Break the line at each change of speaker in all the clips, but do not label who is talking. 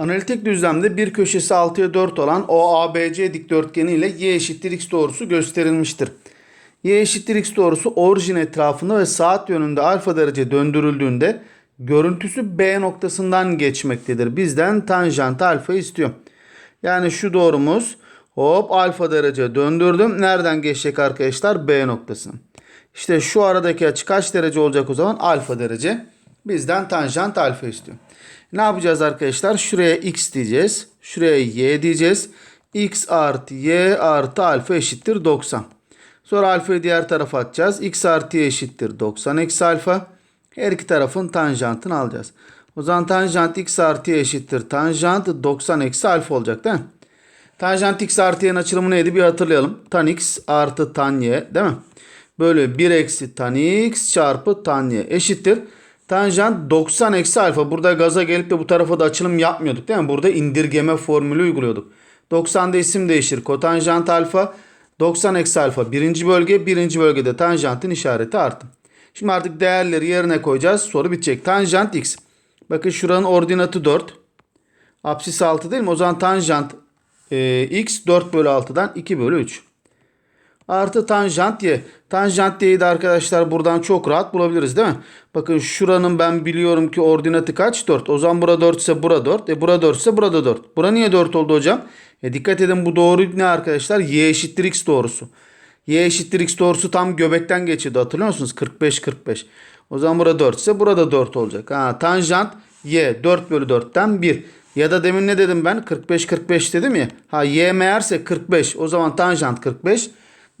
Analitik düzlemde bir köşesi 6'ya 4 olan OABC dikdörtgeni ile y eşittir x doğrusu gösterilmiştir. y eşittir x doğrusu orijin etrafında ve saat yönünde alfa derece döndürüldüğünde görüntüsü B noktasından geçmektedir. Bizden tanjant alfa istiyor. Yani şu doğrumuz hop alfa derece döndürdüm. Nereden geçecek arkadaşlar? B noktasına. İşte şu aradaki açı kaç derece olacak o zaman? Alfa derece. Bizden tanjant alfa istiyor. Ne yapacağız arkadaşlar? Şuraya x diyeceğiz. Şuraya y diyeceğiz. x artı y artı alfa eşittir 90. Sonra alfayı diğer tarafa atacağız. x artı y eşittir 90 eksi alfa. Her iki tarafın tanjantını alacağız. O zaman tanjant x artı y eşittir. Tanjant 90 eksi alfa olacak değil mi? Tanjant x artı y'nin açılımı neydi bir hatırlayalım. Tan x artı tan y değil mi? Böyle 1 eksi tan x çarpı tan y eşittir. Tanjant 90 eksi alfa. Burada gaza gelip de bu tarafa da açılım yapmıyorduk değil mi? Burada indirgeme formülü uyguluyorduk. 90'da isim değişir. Kotanjant alfa 90 eksi alfa birinci bölge. Birinci bölgede tanjantın işareti artı. Şimdi artık değerleri yerine koyacağız. Soru bitecek. Tanjant x. Bakın şuranın ordinatı 4. Apsis 6 değil mi? O zaman tanjant e, x 4 bölü 6'dan 2 bölü 3. Artı tanjant y. Tanjant y'yi de arkadaşlar buradan çok rahat bulabiliriz değil mi? Bakın şuranın ben biliyorum ki ordinatı kaç? 4. O zaman bura 4 ise bura 4. E bura 4 ise burada 4. Bura niye 4 oldu hocam? E dikkat edin bu doğru ne arkadaşlar? Y eşittir x doğrusu. Y eşittir x doğrusu tam göbekten geçiyordu hatırlıyor musunuz? 45 45. O zaman burada 4 ise burada 4 olacak. Ha, tanjant y 4 bölü 4'ten 1. Ya da demin ne dedim ben? 45 45 dedim ya. Ha y meğerse 45. O zaman tanjant 45.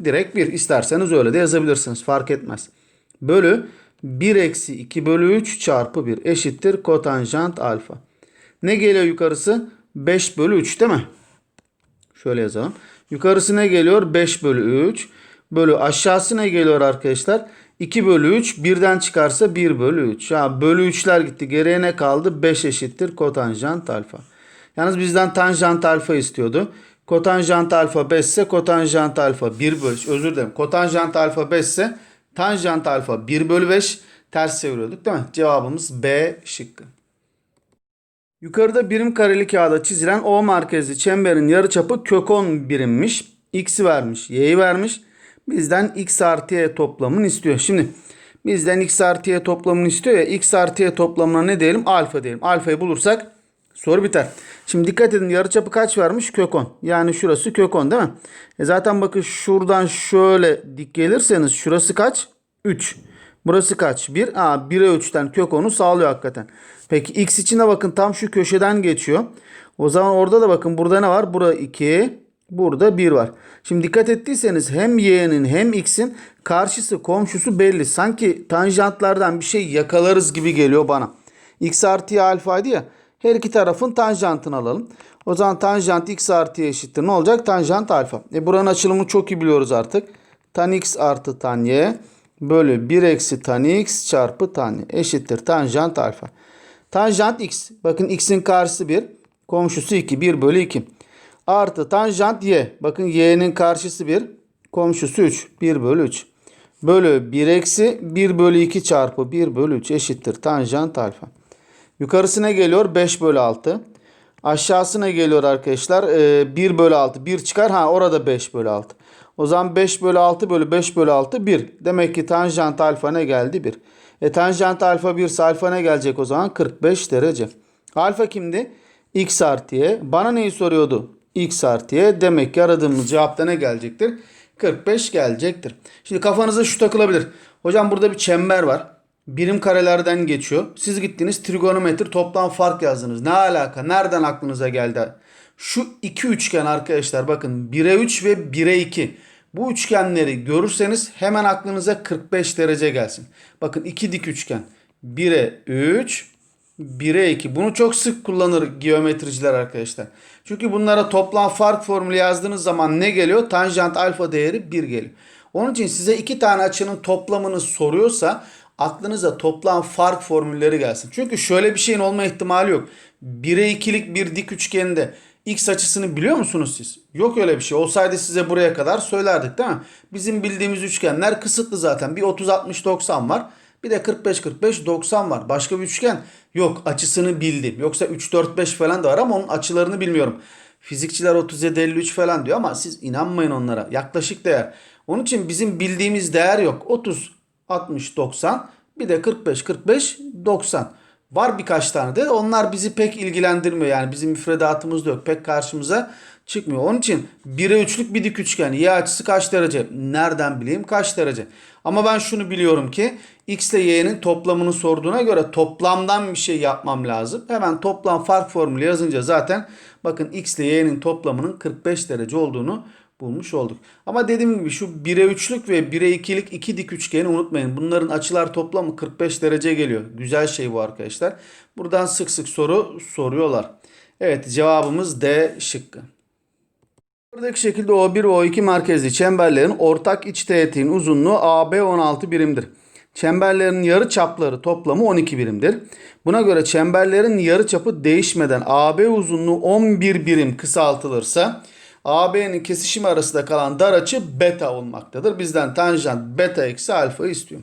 Direkt 1. İsterseniz öyle de yazabilirsiniz. Fark etmez. Bölü 1 eksi 2 bölü 3 çarpı 1 eşittir kotanjant alfa. Ne geliyor yukarısı? 5 bölü 3 değil mi? Şöyle yazalım. Yukarısı ne geliyor? 5 bölü 3. Bölü aşağısı ne geliyor arkadaşlar? 2 bölü 3. Birden çıkarsa 1 bölü 3. Ya bölü 3'ler gitti. Geriye ne kaldı? 5 eşittir kotanjant alfa. Yalnız bizden tanjant alfa istiyordu. Kotanjant alfa 5 ise kotanjant alfa 1 bölü özür dilerim. Kotanjant alfa 5 ise tanjant alfa 1 bölü 5 ters çeviriyorduk değil mi? Cevabımız B şıkkı. Yukarıda birim kareli kağıda çizilen O merkezli çemberin yarıçapı kök 10 birimmiş. X'i vermiş, Y'yi vermiş. Bizden X artı Y toplamını istiyor. Şimdi bizden X artı Y toplamını istiyor ya. X artı Y toplamına ne diyelim? Alfa diyelim. Alfayı bulursak soru biter. Şimdi dikkat edin yarıçapı kaç vermiş? Kök 10. Yani şurası kök 10 değil mi? E zaten bakın şuradan şöyle dik gelirseniz şurası kaç? 3. Burası kaç? 1. Aa 1'e 3'ten kök 10'u sağlıyor hakikaten. Peki x için de bakın tam şu köşeden geçiyor. O zaman orada da bakın burada ne var? Burada 2, burada 1 var. Şimdi dikkat ettiyseniz hem y'nin hem x'in karşısı komşusu belli. Sanki tanjantlardan bir şey yakalarız gibi geliyor bana. x artı y alfaydı ya. Her iki tarafın tanjantını alalım. O zaman tanjant x artı eşittir. Ne olacak? Tanjant alfa. E buranın açılımını çok iyi biliyoruz artık. Tan x artı tan y bölü 1 eksi tan x çarpı tan y eşittir tanjant alfa. Tanjant x. Bakın x'in karşısı 1. Komşusu 2. 1 bölü 2. Artı tanjant y. Bakın y'nin karşısı 1. Komşusu 3. 1 bölü 3. Bölü 1 eksi 1 bölü 2 çarpı 1 bölü 3 eşittir tanjant alfa. Yukarısına geliyor 5 bölü 6. Aşağısına geliyor arkadaşlar 1 bölü 6. 1 çıkar. Ha orada 5 bölü 6. O zaman 5 bölü 6 bölü 5 bölü 6 1. Demek ki tanjant alfa ne geldi? 1. E tanjant alfa 1 ise alfa ne gelecek o zaman? 45 derece. Alfa kimdi? X artı y. Bana neyi soruyordu? X artı y. Demek ki aradığımız cevapta ne gelecektir? 45 gelecektir. Şimdi kafanıza şu takılabilir. Hocam burada bir çember var. Birim karelerden geçiyor. Siz gittiniz trigonometri toplam fark yazdınız. Ne alaka? Nereden aklınıza geldi? Şu iki üçgen arkadaşlar bakın 1'e 3 ve 1'e 2. Bu üçgenleri görürseniz hemen aklınıza 45 derece gelsin. Bakın iki dik üçgen. 1'e 3, 1'e 2. Bunu çok sık kullanır geometriciler arkadaşlar. Çünkü bunlara toplam fark formülü yazdığınız zaman ne geliyor? Tanjant alfa değeri 1 geliyor. Onun için size iki tane açının toplamını soruyorsa aklınıza toplam fark formülleri gelsin. Çünkü şöyle bir şeyin olma ihtimali yok. 1'e 2'lik bir dik üçgende x açısını biliyor musunuz siz? Yok öyle bir şey. Olsaydı size buraya kadar söylerdik değil mi? Bizim bildiğimiz üçgenler kısıtlı zaten. Bir 30 60 90 var. Bir de 45 45 90 var. Başka bir üçgen yok. Açısını bildim. Yoksa 3 4 5 falan da var ama onun açılarını bilmiyorum. Fizikçiler 37 53 falan diyor ama siz inanmayın onlara. Yaklaşık değer. Onun için bizim bildiğimiz değer yok. 30 60 90 bir de 45 45 90. Var birkaç tane de onlar bizi pek ilgilendirmiyor. Yani bizim müfredatımızda yok. Pek karşımıza çıkmıyor. Onun için 1'e 3'lük bir dik üçgen. Y açısı kaç derece? Nereden bileyim kaç derece? Ama ben şunu biliyorum ki x ile y'nin toplamını sorduğuna göre toplamdan bir şey yapmam lazım. Hemen toplam fark formülü yazınca zaten bakın x ile y'nin toplamının 45 derece olduğunu bulmuş olduk. Ama dediğim gibi şu 1'e 3'lük ve 1'e 2'lik iki dik üçgeni unutmayın. Bunların açılar toplamı 45 derece geliyor. Güzel şey bu arkadaşlar. Buradan sık sık soru soruyorlar. Evet cevabımız D şıkkı. Buradaki şekilde O1 ve O2 merkezli çemberlerin ortak iç teğetin uzunluğu AB 16 birimdir. Çemberlerin yarı çapları toplamı 12 birimdir. Buna göre çemberlerin yarı çapı değişmeden AB uzunluğu 11 birim kısaltılırsa AB'nin kesişimi arasında kalan dar açı beta olmaktadır. Bizden tanjant beta eksi alfa istiyor.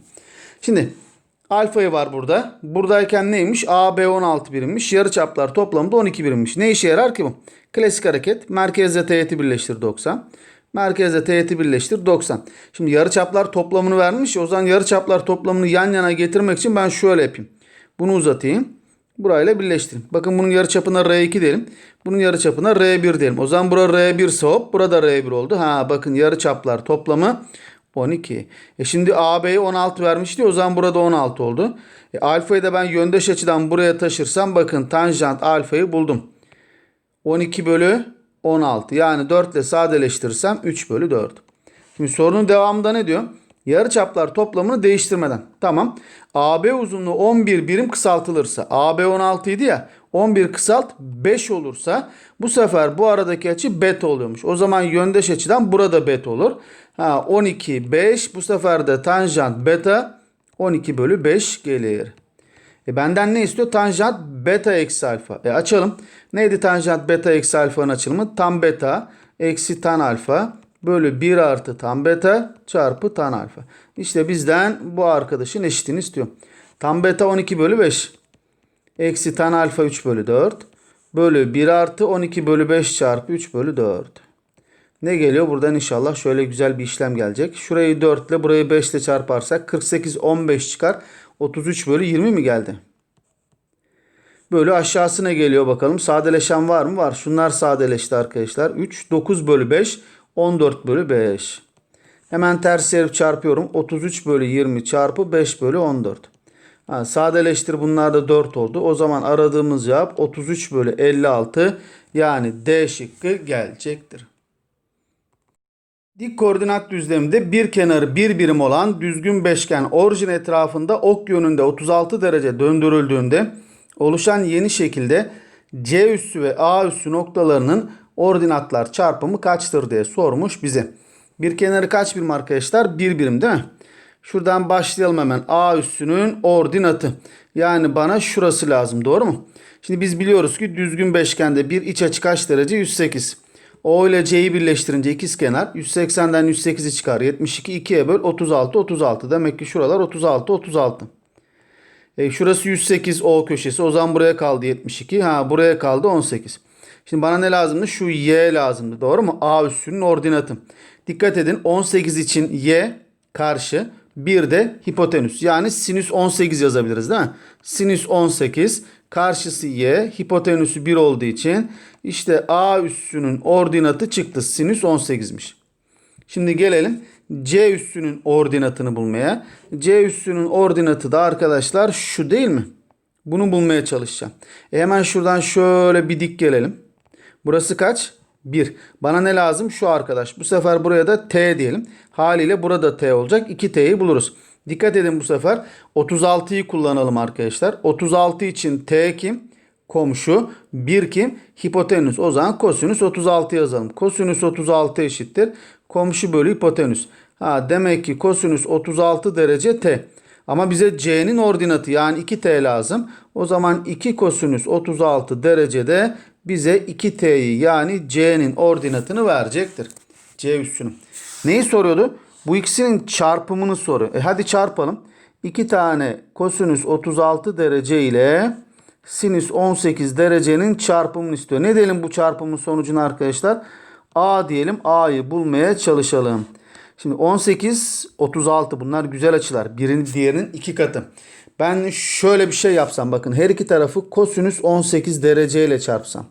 Şimdi alfayı var burada. Buradayken neymiş? AB 16 birimmiş. Yarı çaplar toplamda 12 birimmiş. Ne işe yarar ki bu? Klasik hareket. Merkezle teğeti birleştir 90. Merkezle teğeti birleştir 90. Şimdi yarı çaplar toplamını vermiş. O zaman yarı çaplar toplamını yan yana getirmek için ben şöyle yapayım. Bunu uzatayım. Burayla birleştireyim. Bakın bunun yarı çapına R2 diyelim. Bunun yarı çapına R1 diyelim. O zaman bura R1 ise hop burada R1 oldu. Ha bakın yarı çaplar toplamı 12. E şimdi AB'ye 16 vermişti. O zaman burada 16 oldu. E alfayı da ben yöndeş açıdan buraya taşırsam bakın tanjant alfayı buldum. 12 bölü 16. Yani 4 ile sadeleştirirsem 3 bölü 4. Şimdi sorunun devamında ne diyor? Yarı çaplar toplamını değiştirmeden. Tamam. AB uzunluğu 11 birim kısaltılırsa. AB 16 idi ya. 11 kısalt 5 olursa bu sefer bu aradaki açı beta oluyormuş. O zaman yöndeş açıdan burada beta olur. Ha 12 5 bu sefer de tanjant beta 12 bölü 5 gelir. E benden ne istiyor? Tanjant beta eksi alfa. E açalım. Neydi tanjant beta eksi alfanın açılımı? Tan beta eksi tan alfa bölü 1 artı tan beta çarpı tan alfa. İşte bizden bu arkadaşın eşitini istiyor. Tan beta 12 bölü 5. Eksi tan alfa 3 bölü 4. Bölü 1 artı 12 bölü 5 çarpı 3 bölü 4. Ne geliyor? Buradan inşallah şöyle güzel bir işlem gelecek. Şurayı 4 ile burayı 5 ile çarparsak 48 15 çıkar. 33 bölü 20 mi geldi? Bölü aşağısına geliyor bakalım. Sadeleşen var mı? Var. Şunlar sadeleşti arkadaşlar. 3, 9 bölü 5, 14 bölü 5. Hemen ters çevirip çarpıyorum. 33 bölü 20 çarpı 5 bölü 14. Ha, sadeleştir bunlar da 4 oldu. O zaman aradığımız cevap 33 bölü 56 yani D şıkkı gelecektir. Dik koordinat düzleminde bir kenarı bir birim olan düzgün beşgen orijin etrafında ok yönünde 36 derece döndürüldüğünde oluşan yeni şekilde C üssü ve A üssü noktalarının ordinatlar çarpımı kaçtır diye sormuş bize. Bir kenarı kaç birim arkadaşlar? Bir birim değil mi? Şuradan başlayalım hemen. A üssünün ordinatı. Yani bana şurası lazım doğru mu? Şimdi biz biliyoruz ki düzgün beşgende bir iç açı kaç derece? 108. O ile C'yi birleştirince ikizkenar 180'den 108'i çıkar. 72 2'ye böl 36 36. Demek ki şuralar 36 36. E, şurası 108 O köşesi. O zaman buraya kaldı 72. Ha buraya kaldı 18. Şimdi bana ne lazımdı? Şu Y lazımdı. Doğru mu? A üssünün ordinatı. Dikkat edin 18 için Y karşı bir de hipotenüs. Yani sinüs 18 yazabiliriz değil mi? Sinüs 18 karşısı y hipotenüsü 1 olduğu için işte a üssünün ordinatı çıktı. Sinüs 18'miş. Şimdi gelelim c üssünün ordinatını bulmaya. c üssünün ordinatı da arkadaşlar şu değil mi? Bunu bulmaya çalışacağım. E hemen şuradan şöyle bir dik gelelim. Burası kaç? 1. Bana ne lazım? Şu arkadaş. Bu sefer buraya da t diyelim. Haliyle burada t olacak. 2t'yi buluruz. Dikkat edin bu sefer 36'yı kullanalım arkadaşlar. 36 için t kim? Komşu. 1 kim? Hipotenüs. O zaman kosinüs 36 yazalım. Kosinüs 36 eşittir. Komşu bölü hipotenüs. Ha, demek ki kosinüs 36 derece t. Ama bize c'nin ordinatı yani 2t lazım. O zaman 2 kosinüs 36 derecede bize 2t'yi yani c'nin ordinatını verecektir. C üssünü. Neyi soruyordu? Bu ikisinin çarpımını soruyor. E hadi çarpalım. 2 tane kosinüs 36 derece ile sinüs 18 derecenin çarpımını istiyor. Ne diyelim bu çarpımın sonucunu arkadaşlar? A diyelim. A'yı bulmaya çalışalım. Şimdi 18, 36 bunlar güzel açılar. Birinin diğerinin iki katı. Ben şöyle bir şey yapsam bakın her iki tarafı kosinüs 18 derece ile çarpsam.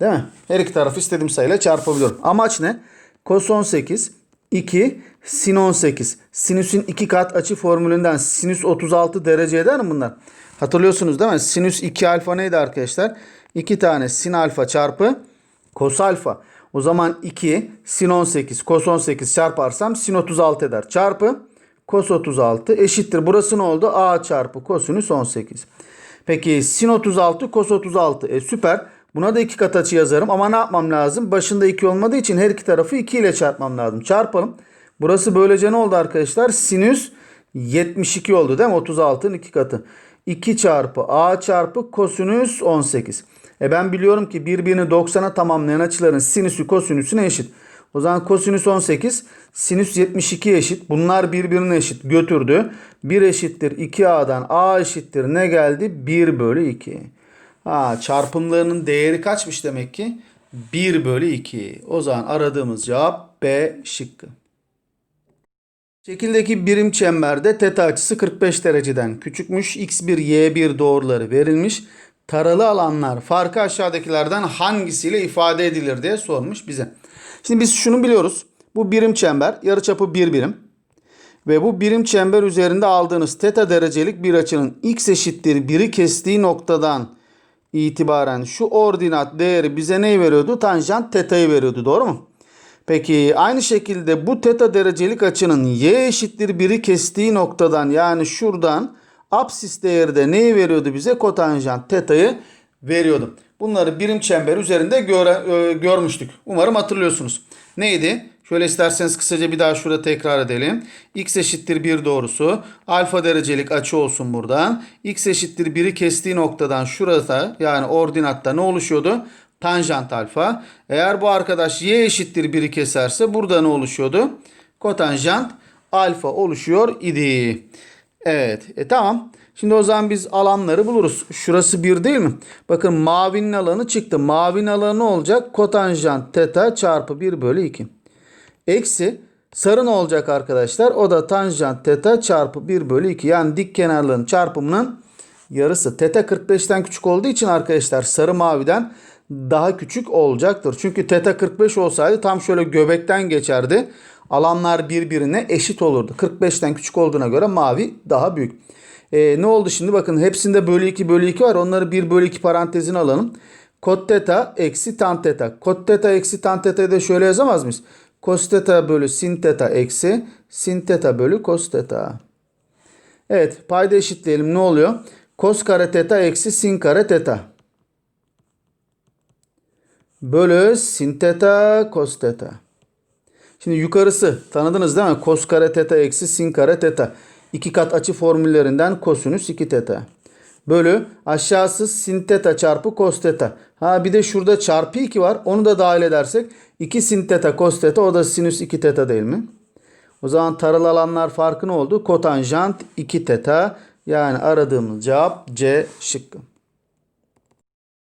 Değil mi? Her iki tarafı istediğim sayıyla çarpabiliyorum. Amaç ne? Kos 18, 2, sin 18. Sinüsün iki kat açı formülünden sinüs 36 derece eder mi bunlar? Hatırlıyorsunuz değil mi? Sinüs 2 alfa neydi arkadaşlar? 2 tane sin alfa çarpı kos alfa. O zaman 2 sin 18 kos 18 çarparsam sin 36 eder. Çarpı kos 36 eşittir. Burası ne oldu? A çarpı kosinüs 18. Peki sin 36 kos 36. E süper. Buna da iki kat açı yazarım ama ne yapmam lazım? Başında 2 olmadığı için her iki tarafı 2 ile çarpmam lazım. Çarpalım. Burası böylece ne oldu arkadaşlar? Sinüs 72 oldu değil mi? 36'ın 2 katı. 2 çarpı a çarpı kosinüs 18. E ben biliyorum ki birbirini 90'a tamamlayan açıların sinüsü kosinüsüne eşit. O zaman kosinüs 18 sinüs 72 eşit. Bunlar birbirine eşit götürdü. 1 eşittir 2a'dan a eşittir ne geldi? 1 bölü 2. Ha, çarpımlarının değeri kaçmış demek ki? 1 bölü 2. O zaman aradığımız cevap B şıkkı. Şekildeki birim çemberde teta açısı 45 dereceden küçükmüş. X1, Y1 doğruları verilmiş. Taralı alanlar farkı aşağıdakilerden hangisiyle ifade edilir diye sormuş bize. Şimdi biz şunu biliyoruz. Bu birim çember yarıçapı 1 birim. Ve bu birim çember üzerinde aldığınız teta derecelik bir açının x eşittir 1'i kestiği noktadan itibaren şu ordinat değeri bize neyi veriyordu? Tanjant teta'yı veriyordu. Doğru mu? Peki aynı şekilde bu teta derecelik açının y eşittir 1'i kestiği noktadan yani şuradan apsis değeri de neyi veriyordu bize? Kotanjant teta'yı veriyordu. Bunları birim çember üzerinde göre, e, görmüştük. Umarım hatırlıyorsunuz. Neydi? Şöyle isterseniz kısaca bir daha şurada tekrar edelim. X eşittir 1 doğrusu. Alfa derecelik açı olsun buradan. X eşittir 1'i kestiği noktadan şurada yani ordinatta ne oluşuyordu? Tanjant alfa. Eğer bu arkadaş y eşittir 1'i keserse burada ne oluşuyordu? Kotanjant alfa oluşuyor idi. Evet. E tamam. Şimdi o zaman biz alanları buluruz. Şurası 1 değil mi? Bakın mavinin alanı çıktı. Mavinin alanı ne olacak? Kotanjant teta çarpı 1 bölü 2. Eksi sarı ne olacak arkadaşlar? O da tanjant teta çarpı 1 bölü 2. Yani dik kenarların çarpımının yarısı. Teta 45'ten küçük olduğu için arkadaşlar sarı maviden daha küçük olacaktır. Çünkü teta 45 olsaydı tam şöyle göbekten geçerdi. Alanlar birbirine eşit olurdu. 45'ten küçük olduğuna göre mavi daha büyük. Ee, ne oldu şimdi? Bakın hepsinde bölü 2 bölü 2 var. Onları 1 bölü 2 parantezine alalım. Kot teta eksi tan teta. Kot teta eksi tan teta'yı da şöyle yazamaz mıyız? Cos teta bölü sin teta eksi sin teta bölü cos teta. Evet payda eşitleyelim ne oluyor? Cos kare teta eksi sin kare teta. Bölü sin teta cos teta. Şimdi yukarısı tanıdınız değil mi? Cos kare teta eksi sin kare teta. İki kat açı formüllerinden kosinüs 2 teta. Bölü aşağısı sin teta çarpı cos teta. Ha bir de şurada çarpı 2 var. Onu da dahil edersek 2 sin teta cos teta o da sinüs 2 teta değil mi? O zaman taralı alanlar farkı ne oldu? Kotanjant 2 teta. Yani aradığımız cevap C şıkkı.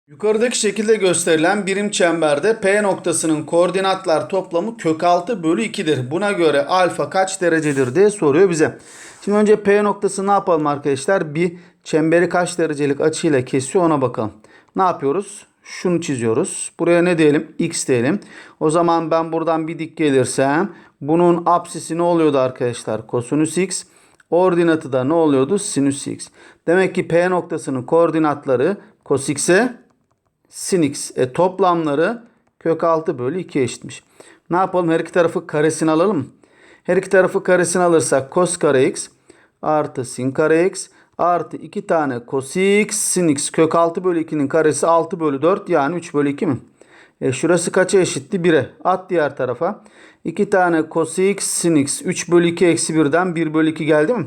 Yukarıdaki şekilde gösterilen birim çemberde P noktasının koordinatlar toplamı kök 6 bölü 2'dir. Buna göre alfa kaç derecedir diye soruyor bize. Şimdi önce P noktası ne yapalım arkadaşlar? Bir çemberi kaç derecelik açıyla kesiyor ona bakalım. Ne yapıyoruz? Şunu çiziyoruz. Buraya ne diyelim? X diyelim. O zaman ben buradan bir dik gelirsem bunun apsisi ne oluyordu arkadaşlar? Kosinüs X. Ordinatı da ne oluyordu? Sinüs X. Demek ki P noktasının koordinatları cos X'e sin X. E, toplamları kök 6 bölü 2 eşitmiş. Ne yapalım? Her iki tarafı karesini alalım. Her iki tarafı karesini alırsak cos kare x artı sin kare x artı 2 tane cos x sin x kök 6 bölü 2'nin karesi 6 bölü 4 yani 3 bölü 2 mi? E şurası kaça eşitti? 1'e. At diğer tarafa. 2 tane cos x sin x 3 bölü 2 eksi 1'den 1 bölü 2 geldi mi?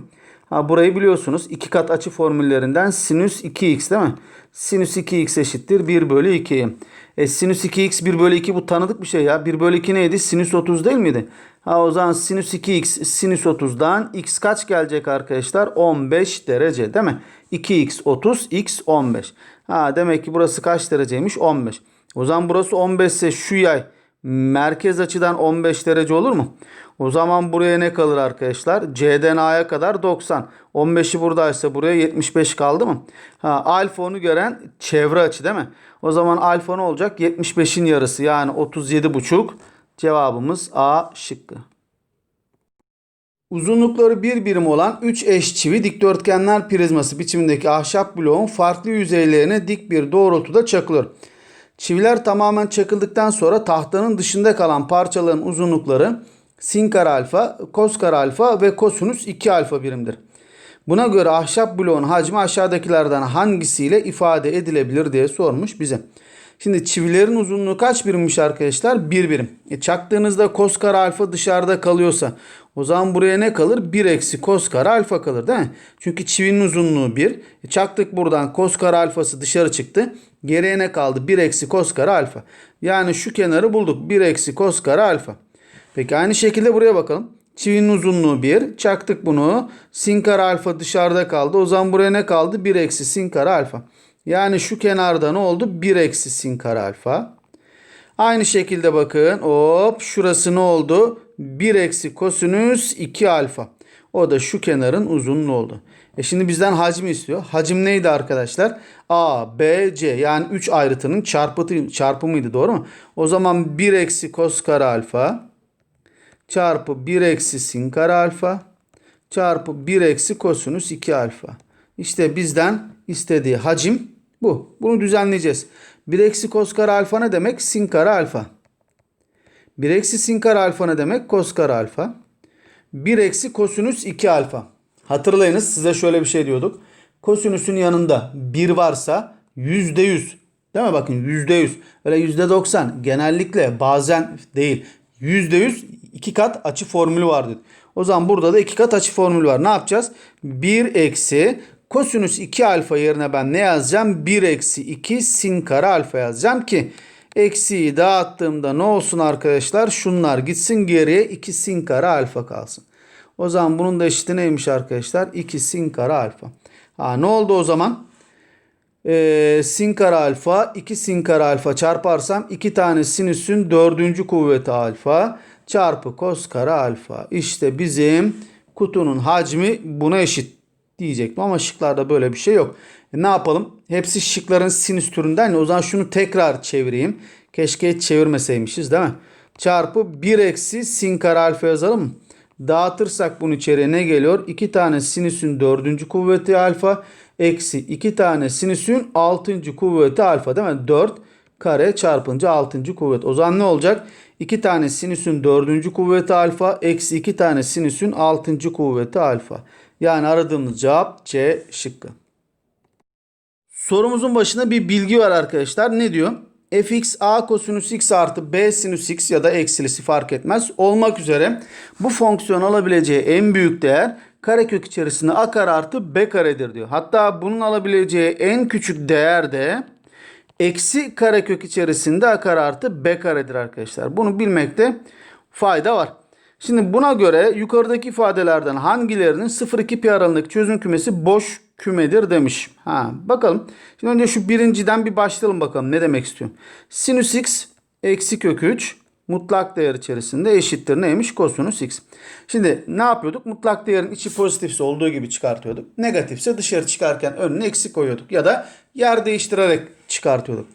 Ha, burayı biliyorsunuz. 2 kat açı formüllerinden sinüs 2x değil mi? Sinüs 2x eşittir 1 bölü 2. E sinüs 2x 1 bölü 2 bu tanıdık bir şey ya. 1 bölü 2 neydi? Sinüs 30 değil miydi? Ha o zaman sinüs 2x sinüs 30'dan x kaç gelecek arkadaşlar? 15 derece değil mi? 2x 30 x 15. Ha demek ki burası kaç dereceymiş? 15. O zaman burası 15 ise şu yay merkez açıdan 15 derece olur mu? O zaman buraya ne kalır arkadaşlar? C'den A'ya kadar 90. 15'i buradaysa buraya 75 kaldı mı? Ha, alfa gören çevre açı değil mi? O zaman alfa ne olacak? 75'in yarısı yani 37,5. Cevabımız A şıkkı. Uzunlukları bir birim olan 3 eş çivi dikdörtgenler prizması biçimindeki ahşap bloğun farklı yüzeylerine dik bir doğrultuda çakılır. Çiviler tamamen çakıldıktan sonra tahtanın dışında kalan parçaların uzunlukları sin kare alfa, kos kare alfa ve kosinüs 2 alfa birimdir. Buna göre ahşap bloğun hacmi aşağıdakilerden hangisiyle ifade edilebilir diye sormuş bize. Şimdi çivilerin uzunluğu kaç birimmiş arkadaşlar? 1 birim. E çaktığınızda kos kare alfa dışarıda kalıyorsa o zaman buraya ne kalır? 1 eksi kos kare alfa kalır değil mi? Çünkü çivinin uzunluğu 1. E çaktık buradan kos kare alfası dışarı çıktı. Geriye ne kaldı? 1 eksi kos kare alfa. Yani şu kenarı bulduk. 1 eksi kos kare alfa. Peki aynı şekilde buraya bakalım. Çivinin uzunluğu 1. Çaktık bunu. Sin kare alfa dışarıda kaldı. O zaman buraya ne kaldı? 1 eksi sin kare alfa. Yani şu kenarda ne oldu? 1 eksi sin kare alfa. Aynı şekilde bakın. Hop şurası ne oldu? 1 eksi kosinüs 2 alfa. O da şu kenarın uzunluğu oldu. E şimdi bizden hacmi istiyor. Hacim neydi arkadaşlar? A, B, C yani 3 ayrıtının çarpımıydı doğru mu? O zaman 1 eksi kos kare alfa çarpı 1 eksi sin kare alfa çarpı 1 eksi kosinüs 2 alfa. İşte bizden istediği hacim bu. Bunu düzenleyeceğiz. 1 eksi kos kare alfa ne demek? Sin kare alfa. 1 eksi sin kare alfa ne demek? Kos kare alfa. 1 eksi kosinüs 2 alfa. Hatırlayınız size şöyle bir şey diyorduk. Kosinüsün yanında 1 varsa %100 değil mi? Bakın %100 öyle %90 genellikle bazen değil. %100 iki kat açı formülü var. O zaman burada da iki kat açı formülü var. Ne yapacağız? 1 eksi kosinüs 2 alfa yerine ben ne yazacağım? 1 eksi 2 sin kare alfa yazacağım ki eksiyi dağıttığımda ne olsun arkadaşlar? Şunlar gitsin geriye 2 sin kare alfa kalsın. O zaman bunun da eşiti neymiş arkadaşlar? 2 sin kare alfa. Ha, ne oldu o zaman? Ee, sin kare alfa 2 sin kare alfa çarparsam 2 tane sinüsün dördüncü kuvveti alfa çarpı kos kare alfa. İşte bizim kutunun hacmi buna eşit diyecektim ama şıklarda böyle bir şey yok. E, ne yapalım? Hepsi şıkların sinüs türünden. O zaman şunu tekrar çevireyim. Keşke hiç çevirmeseymişiz değil mi? Çarpı 1 eksi sin kare alfa yazalım? Dağıtırsak bunu içeriye ne geliyor? 2 tane sinüsün dördüncü kuvveti alfa eksi 2 tane sinüsün altıncı kuvveti alfa değil mi? 4 kare çarpınca altıncı kuvvet. O zaman ne olacak? 2 tane sinüsün dördüncü kuvveti alfa eksi 2 tane sinüsün altıncı kuvveti alfa. Yani aradığımız cevap C şıkkı. Sorumuzun başında bir bilgi var arkadaşlar. Ne diyor? fx a kosinüs x artı b sinüs x ya da eksilisi fark etmez olmak üzere bu fonksiyon alabileceği en büyük değer karekök içerisinde a kare artı b karedir diyor. Hatta bunun alabileceği en küçük değer de eksi karekök içerisinde a kare artı b karedir arkadaşlar. Bunu bilmekte fayda var. Şimdi buna göre yukarıdaki ifadelerden hangilerinin 0-2 pi aralığındaki çözüm kümesi boş kümedir demiş. Ha, bakalım. Şimdi önce şu birinciden bir başlayalım bakalım ne demek istiyorum. Sinüs x eksi kök 3 mutlak değer içerisinde eşittir neymiş? Kosinüs x. Şimdi ne yapıyorduk? Mutlak değerin içi pozitifse olduğu gibi çıkartıyorduk. Negatifse dışarı çıkarken önüne eksi koyuyorduk. Ya da yer değiştirerek çıkartıyorduk.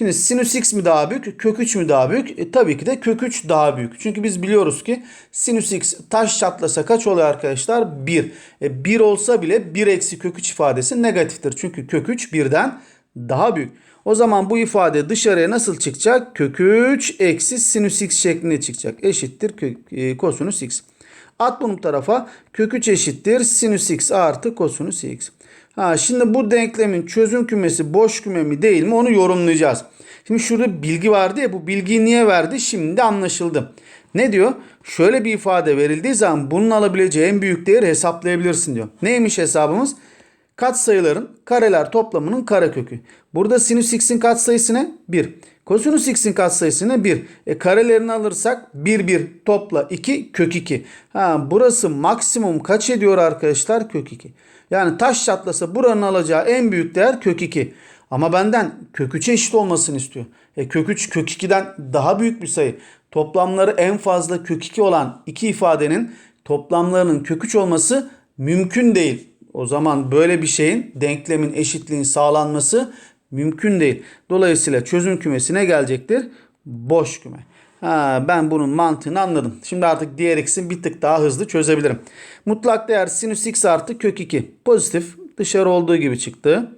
Şimdi sinüs x mi daha büyük, kök 3 mü daha büyük? E, tabii ki de kök 3 daha büyük. Çünkü biz biliyoruz ki sinüs x taş çatlasa kaç oluyor arkadaşlar? 1. E, 1 olsa bile 1 eksi kök 3 ifadesi negatiftir. Çünkü kök 3 birden daha büyük. O zaman bu ifade dışarıya nasıl çıkacak? Kök 3 eksi sinüs x şeklinde çıkacak. Eşittir kök, e, x. At bunu tarafa. Kök 3 eşittir sinüs x artı kosinüs x. Ha, şimdi bu denklemin çözüm kümesi boş küme mi değil mi onu yorumlayacağız. Şimdi şurada bilgi vardı ya bu bilgiyi niye verdi şimdi anlaşıldı. Ne diyor? Şöyle bir ifade verildiği zaman bunun alabileceği en büyük değeri hesaplayabilirsin diyor. Neymiş hesabımız? Katsayıların kareler toplamının karekökü. Burada sinüs x'in katsayısı ne? 1. Kosinüs x'in katsayısı ne? 1. E karelerini alırsak 1 1 topla 2 kök 2. Ha burası maksimum kaç ediyor arkadaşlar? Kök 2. Yani taş çatlasa buranın alacağı en büyük değer kök 2. Ama benden kök 3'e eşit olmasını istiyor. E kök 3 kök 2'den daha büyük bir sayı. Toplamları en fazla kök 2 olan iki ifadenin toplamlarının kök 3 olması mümkün değil. O zaman böyle bir şeyin denklemin eşitliğin sağlanması mümkün değil. Dolayısıyla çözüm kümesine gelecektir? Boş küme. Ha, ben bunun mantığını anladım. Şimdi artık diğer x'in bir tık daha hızlı çözebilirim. Mutlak değer sinüs x artı kök 2. Pozitif dışarı olduğu gibi çıktı.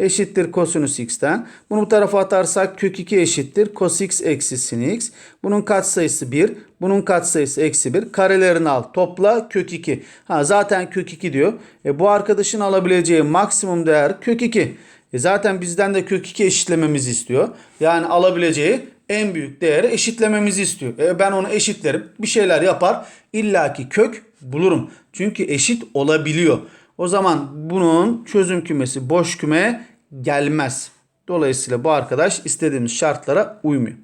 Eşittir kosinüs x'ten. Bunu bu tarafa atarsak kök 2 eşittir cos x eksi sin x. Bunun katsayısı 1. Bunun katsayısı eksi 1. Karelerini al. Topla kök 2. Ha, zaten kök 2 diyor. E, bu arkadaşın alabileceği maksimum değer kök 2. E, zaten bizden de kök 2 eşitlememizi istiyor. Yani alabileceği en büyük değeri eşitlememizi istiyor. E, ben onu eşitlerim. Bir şeyler yapar. İllaki kök bulurum. Çünkü eşit olabiliyor. O zaman bunun çözüm kümesi boş küme gelmez. Dolayısıyla bu arkadaş istediğimiz şartlara uymuyor.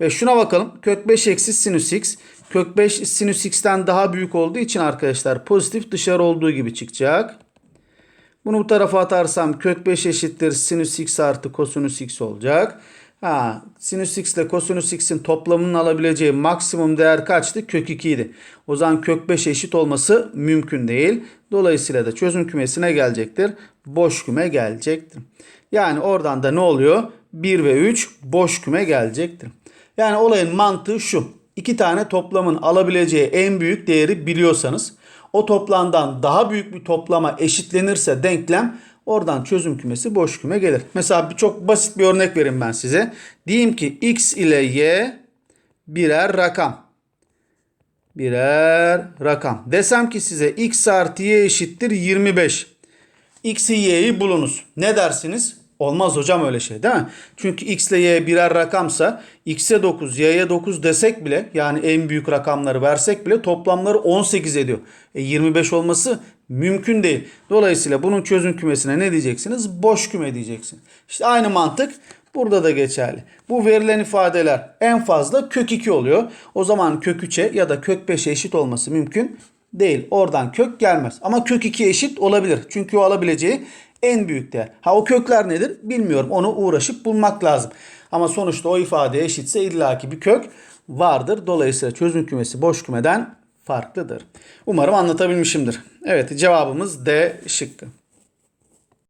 Ve şuna bakalım. Kök 5 eksi sinüs x. Kök 5 sinüs x'ten daha büyük olduğu için arkadaşlar pozitif dışarı olduğu gibi çıkacak. Bunu bu tarafa atarsam kök 5 eşittir sinüs x artı kosinüs x olacak. Ha, sinüs x ile kosinüs x'in toplamının alabileceği maksimum değer kaçtı? Kök 2 idi. O zaman kök 5 eşit olması mümkün değil. Dolayısıyla da çözüm kümesine gelecektir. Boş küme gelecektir. Yani oradan da ne oluyor? 1 ve 3 boş küme gelecektir. Yani olayın mantığı şu. İki tane toplamın alabileceği en büyük değeri biliyorsanız o toplamdan daha büyük bir toplama eşitlenirse denklem oradan çözüm kümesi boş küme gelir. Mesela bir çok basit bir örnek vereyim ben size. Diyeyim ki x ile y birer rakam. Birer rakam. Desem ki size x artı y eşittir 25. X'i y'yi bulunuz. Ne dersiniz? Olmaz hocam öyle şey değil mi? Çünkü x ile y birer rakamsa x'e 9, y'ye 9 desek bile yani en büyük rakamları versek bile toplamları 18 ediyor. E 25 olması mümkün değil. Dolayısıyla bunun çözüm kümesine ne diyeceksiniz? Boş küme diyeceksin. İşte aynı mantık burada da geçerli. Bu verilen ifadeler en fazla kök 2 oluyor. O zaman kök 3'e ya da kök 5'e eşit olması mümkün değil. Oradan kök gelmez. Ama kök 2 eşit olabilir. Çünkü o alabileceği en büyük değer. Ha o kökler nedir bilmiyorum. Onu uğraşıp bulmak lazım. Ama sonuçta o ifade eşitse illaki bir kök vardır. Dolayısıyla çözüm kümesi boş kümeden farklıdır. Umarım anlatabilmişimdir. Evet cevabımız D şıkkı.